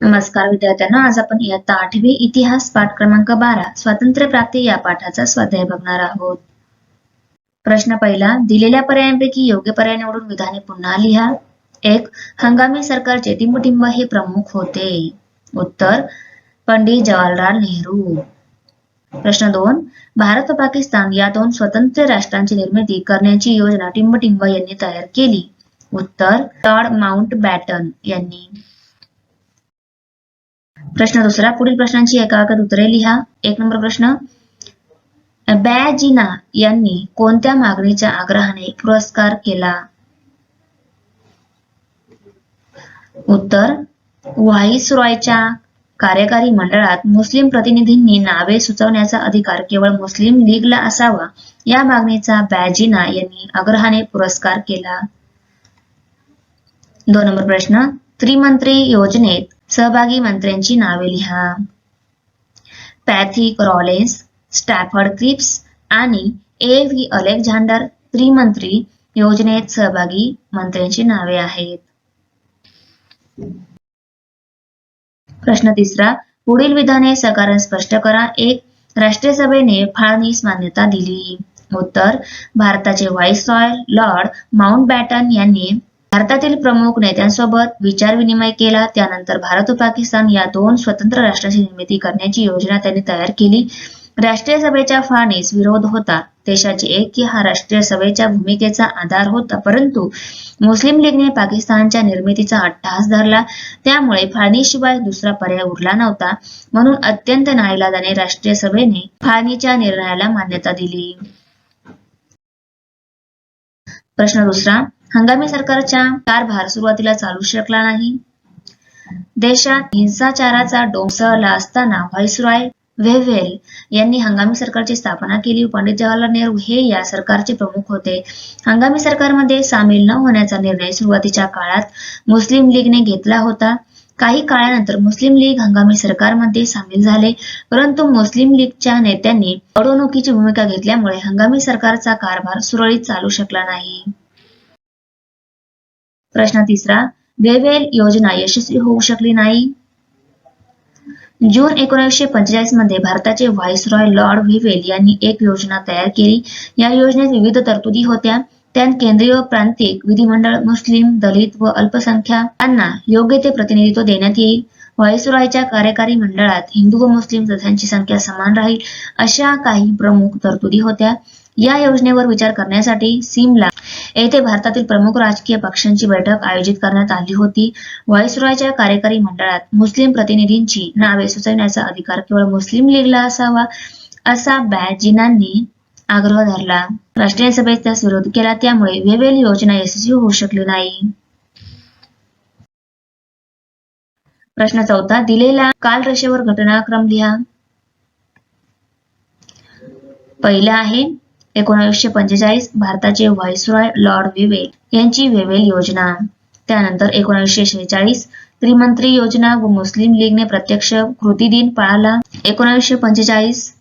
नमस्कार विद्यार्थ्यांना आज आपण इयत्ता आठवी इतिहास पाठ क्रमांक बारा स्वातंत्र्य प्राप्ती या पाठाचा स्वाध्याय बघणार आहोत. प्रश्न पहिला दिलेल्या पर्यायांपैकी योग्य पर्याय निवडून विधाने पुन्हा लिहा. एक हंगामी सरकारचे टिंबटिंब हे प्रमुख होते. उत्तर पंडित जवाहरलाल नेहरू. प्रश्न दोन भारत व पाकिस्तान या दोन स्वतंत्र राष्ट्रांची निर्मिती करण्याची योजना टिंबटिंब यांनी तयार केली. उत्तर टॉड माउंट बॅटन यांनी प्रश्न दुसरा पुढील प्रश्नांची एकागत उत्तरे लिहा. एक नंबर प्रश्न. बॅजिना यांनी कोणत्या मागणीच्या आग्रहाने पुरस्कार केला? उत्तर व्हाईसरॉयच्या कार्यकारी मंडळात मुस्लिम प्रतिनिधींनी नावे सुचवण्याचा अधिकार केवळ मुस्लिम लीगला असावा या मागणीचा बॅजिना यांनी आग्रहाने पुरस्कार केला. दोन नंबर प्रश्न. त्रिमंत्री योजनेत सहभागी मंत्र्यांची नावे लिहा. पॅथिक रॉलेन्स स्टॅफर्ड क्रिप्स आणि ए व्ही अलेक्झांडर त्रिमंत्री योजनेत सहभागी मंत्र्यांची नावे आहेत. प्रश्न तिसरा पुढील विधाने सकारण स्पष्ट करा. एक राष्ट्रीय सभेने फाळणीस मान्यता दिली. उत्तर भारताचे व्हाईसरॉय लॉर्ड माउंट बॅटन यांनी भारतातील प्रमुख नेत्यांसोबत विचारविनिमय केला. त्यानंतर भारत व पाकिस्तान या दोन स्वतंत्र राष्ट्रांची निर्मिती करण्याची योजना त्यांनी तयार केली. राष्ट्रीय सभेच्या फाळणीस विरोध होता. देशाची ऐक्य हा राष्ट्रीय सभेच्या भूमिकेचा आधार होता. परंतु मुस्लिम लीगने पाकिस्तानच्या निर्मितीचा अट्टहास धरला. त्यामुळे फाळणीशिवाय दुसरा पर्याय उरला नव्हता. म्हणून अत्यंत नाईलाजाने राष्ट्रीय सभेने फाळणीच्या निर्णयाला मान्यता दिली. प्रश्न दुसरा हंगामी सरकारचा कारभार सुरुवातीला चालू शकला नाही. देशात हिंसाचाराचा डोंसरला असताना व्हाईसरॉय वेव्हेल यांनी हंगामी सरकारची स्थापना केली. पंडित जवाहरलाल नेहरू हे या सरकारचे प्रमुख होते. हंगामी सरकारमध्ये सामील न होण्याचा निर्णय सुरुवातीच्या काळात मुस्लिम लीगने घेतला होता. काही काळानंतर मुस्लिम लीग हंगामी सरकारमध्ये सामील झाले. परंतु मुस्लिम लीगच्या नेत्यांनी अडवणुकीची भूमिका घेतल्यामुळे हंगामी सरकारचा कारभार सुरळीत चालू शकला नाही. प्रश्न तिसरा वेवेल योजना यशस्वी होऊ शकली नाही. जून एकोणीसशे पंचेचाळीसमध्ये भारताचे व्हाईसरॉय लॉर्ड व्हिवेल यांनी एक योजना तयार केली. या योजनेत विविध तरतुदी होत्या. त्यात केंद्रीय प्रांतिक विधिमंडळ मुस्लिम दलित व अल्पसंख्याकांना योग्य ते प्रतिनिधित्व देण्यात येईल. व्हाईसरॉयच्या कार्यकारी मंडळात हिंदू व मुस्लिम सदस्यांची संख्या समान राहील अशा काही प्रमुख तरतुदी होत्या. या योजनेवर विचार करण्यासाठी सिमला येथे भारतातील प्रमुख राजकीय पक्षांची बैठक आयोजित करण्यात आली होती. व्हाईसरॉयच्या कार्यकारी मंडळात मुस्लिम प्रतिनिधींची नावे सुचवण्याचा अधिकार केवळ मुस्लिम लीगला असावा असा बॅजिनांनी आग्रह धरला. राष्ट्रीय सभेत त्यास विरोध केला त्यामुळे वेवेल योजना यशस्वी होऊ शकली नाही. प्रश्न चौथा दिलेला काल रेषेवर घटनाक्रम लिहा. पहिला आहे एकोणीसशे पंचेचाळीस भारताचे व्हायसरॉय लॉर्ड वेवेल यांची वेवेल योजना. त्यानंतर एकोणीसशे शेहेचाळीस त्रिमंत्री योजना व मुस्लिम लीगने प्रत्यक्ष कृती दिन पाळला. एकोणीसशे पंचेचाळीस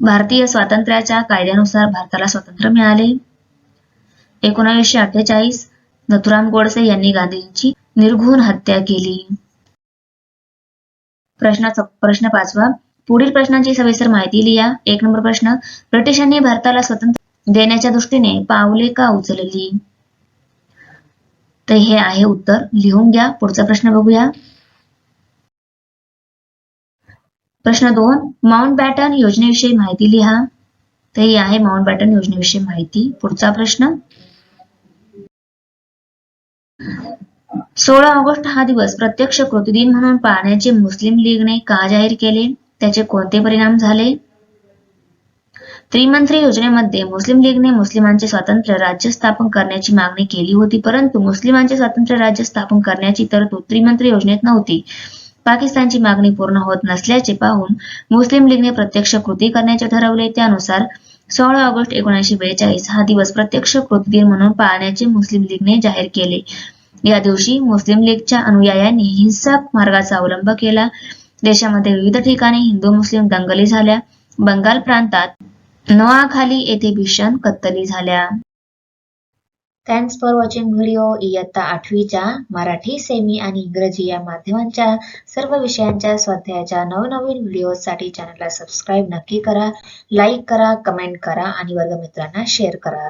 भारतीय स्वातंत्र्याच्या कायद्यानुसार भारताला स्वातंत्र्य मिळाले. एकोणीसशे अठ्ठेचाळीस नथुराम गोडसे यांनी गांधींची निर्घुण हत्या केली. प्रश्न प्रश्न पाचवा. पुढील प्रश्नांची सविस्तर माहिती लिहा. एक नंबर प्रश्न. ब्रिटिशांनी भारताला स्वतंत्र देण्याच्या दृष्टीने पावले का उचलली? तर हे आहे उत्तर. लिहून घ्या. पुढचा प्रश्न बघूया. प्रश्न दोन. माउंट बॅटन योजनेविषयी माहिती लिहा. तर ही आहे माउंट बॅटन योजनेविषयी माहिती. पुढचा प्रश्न. सोळा ऑगस्ट हा दिवस प्रत्यक्ष कृतीदिन म्हणून पाळण्याचे मुस्लिम लीगने का जाहीर केले? त्याचे कोणते परिणाम झाले? त्रिमंत्री योजनेमध्ये मुस्लिम लीगने मुस्लिमांचे स्वातंत्र्य राज्य स्थापन करण्याची मागणी केली होती परंतु मुस्लिमांचे स्वातंत्र्य राज्य स्थापन करण्याची तरतूद त्रिमंत्री योजनेत नव्हती. पाकिस्तानची मागणी पूर्ण होत नसल्याचे पाहून मुस्लिम लीगने प्रत्यक्ष कृती करण्याचे ठरवले. त्यानुसार सोळा ऑगस्ट एकोणीसशे बेचाळीस हा दिवस प्रत्यक्ष कृती दिन म्हणून पाळण्याचे मुस्लिम लीगने जाहीर केले. या दिवशी मुस्लिम लीगच्या अनुयायांनी हिंसक मार्गाचा अवलंब केला. देशामध्ये विविध ठिकाणी हिंदू मुस्लिम दंगली झाल्या. बंगाल प्रांतात नोआखाली येथे भीषण कत्तली झाल्या. थँक्स फॉर वॉचिंग व्हिडिओ इयत्ता आठवीच्या मराठी सेमी आणि इंग्रजी या माध्यमांच्या सर्व विषयांच्या स्वाध्यायाच्या नवनवीन व्हिडिओसाठी चॅनलला सबस्क्राईब नक्की करा. लाईक करा कमेंट करा आणि वर्गमित्रांना शेअर करा.